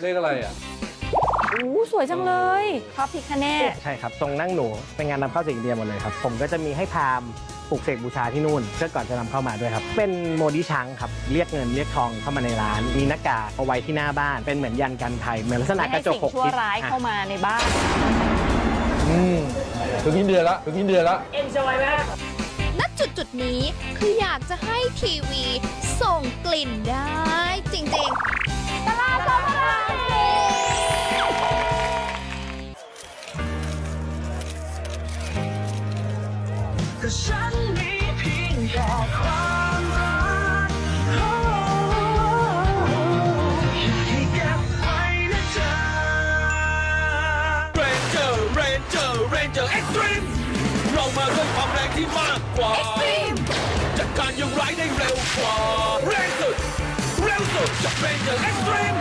เลขอะไรอะอู้สวยจังเลยพระพิคเนตใช่ครับ ตรงนั่งหนูเป็นงานนำเข้าจากอินเดียหมดเลยครับ ผมก็จะมีให้พราหมณ์ปลูกเสกบูชาที่นู่นเพื่อก่อนจะนำเข้ามาด้วยครับ เป็นโมดิช้างครับ เรียกเงินเรียกทองเข้ามาในร้าน มีหน้ากากเอาไว้ที่หน้าบ้าน เป็นเหมือนยันกันภัยเหมือนลักษณะไม่กให้ระจกสิ่งหกชั่วทิศร้ายอะเข้ามาในบ้าน อืมถึงอินเดียละถึงอินเดียละณจุดจุดๆนี้คืออยากจะให้ทีวีส่งกลิ่นได้ ก็ฉันมีเพียงแค่ความรักโอ้อยากให้เก็บไว้นะจ๊ะ Ranger Ranger Ranger Extreme เรามาด้วยความแรงที่มากกว่าจัดการยังร้ายได้เร็วกว่าแรงสุดเร็วสุดจาก Ranger Extreme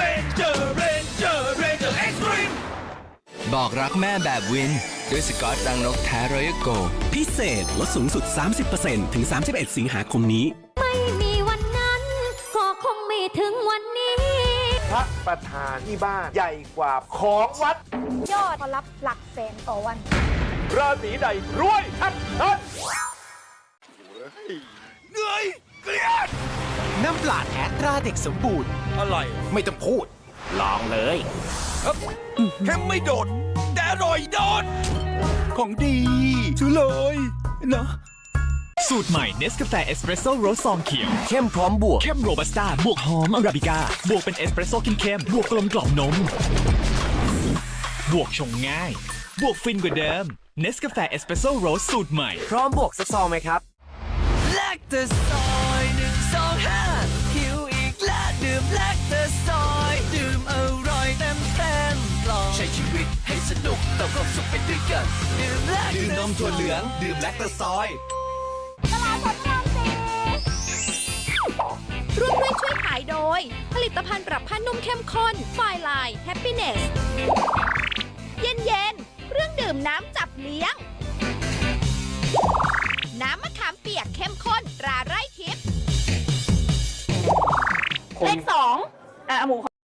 Ranger Ranger Ranger Extreme บอกรักแม่แบบวิน ด้วยสกอตรังนกแท้รอยัลโก พิเศษลดสูงสุด 30%ถึง 31 สิงหาคมนี้ ไม่มีวันนั้น ก็คงไม่ถึงวันนี้ พระประธานที่บ้านใหญ่กว่าของวัด ยอดรับหลักแสนต่อวัน ราศีใดรวยทัดทัดเหนื่อยเกลียดน้ำปลาแท้ตราเด็กสมบูรณ์อะไรไม่ต้องพูด ลองเลยเข้มไม่โดด แต่อร่อยโดด ของดีชูเลยเนาะสูตรใหม่เนสกาแฟเอสเปรสโซ่โรสซองเขียว เข้มพร้อมบวก เข้มโรบัสต้า บวกหอมอาราบิก้า บวกเป็นเอสเปรสโซ่เข้มๆบวกกลมกล่อมนม บวกชงง่าย บวกฟินกว่าเดิมเนสกาแฟเอสเปรสโซ่โรสสูตรใหม่ พร้อมบวกสักซองไหมครับแลคเตอร์ซอยหนึ่งสองห้าหิวอีกแล้วดื่มแลคเตอร์ซอย ดื่มอร่อยเต็มเต็มๆปลอดใช้ชีวิตให้ส นุกเติมความสุขไปด้วยกันดื่มแลคเตอร์ดื่มนมถั่วเหลือง ดื่มแลคเตอร์ซอย ตลาดสดพระรามสี่ร่วมด้วยช่วยขายโดย ผลิตภัณฑ์ปรับผ้านุ่มเข้มข้นไฟลาย Happiness เย็นเย็นๆเครื่องดื่มน้ำจับเลี้ยง น้ำมะขามเปียกเข้มข้นตราไร่ทิพย์เลขสองอะหมู